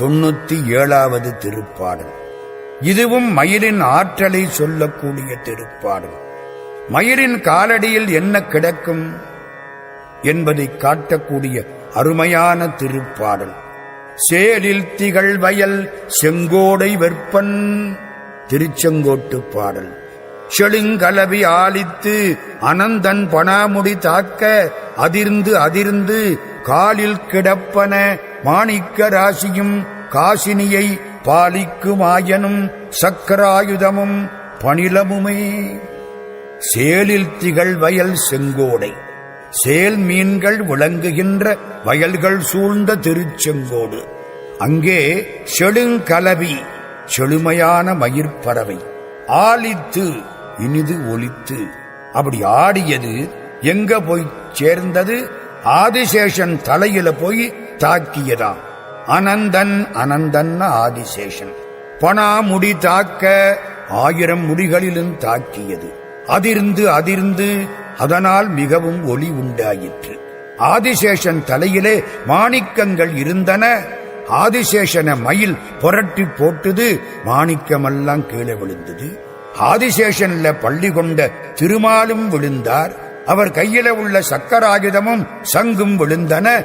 தொண்ணூத்தி ஏழாவது திருப்பாடல். இதுவும் மயிலின் ஆற்றலை சொல்லக்கூடிய திருப்பாடல். மயிலின் காலடியில் என்ன கிடக்கும் என்பதை காட்டக்கூடிய அருமையான திருப்பாடல். சேலில் திகழ் வயல் செங்கோடை வெற்பன் திருச்செங்கோட்டு பாடல். செழுங்கலவி ஆலித்து அனந்தன் பணாமுடி தாக்க அதிர்ந்து அதிர்ந்து காலில் கிடப்பன மாணிக்க ராசியும் காசினியை பாலிக்குமாயனும் சக்கராயுதமும் பணிலமுமே. சேலில் திகழ் வயல் செங்கோடை சேல் மீன்கள் விளங்குகின்ற வயல்கள் சூழ்ந்த திருச்செங்கோடு. அங்கே செழுங்கலவி செழுமையான மயிர்பறவை ஆலித்து இனிது ஒலித்து. அப்படி ஆடியது எங்க போய் சேர்ந்தது? ஆதிசேஷன் தலையில போய் தாக்கியதாம். அனந்தன் அனந்தன் ஆதிசேஷன். பணா முடி தாக்க ஆயிரம் முடிகளிலும் தாக்கியது. அதிர்ந்து அதிர்ந்து அதனால் மிகவும் ஒளி உண்டாயிற்று. ஆதிசேஷன் தலையிலே மாணிக்கங்கள் இருந்தன. ஆதிசேஷன மயில் புரட்டி போட்டது மாணிக்கமெல்லாம் கீழே விழுந்தது. ஆதிசேஷன்ல பள்ளி கொண்ட திருமாலும் விழுந்தார். அவர் கையில உள்ள சக்கராயுதமும் சங்கும் விழுந்தன.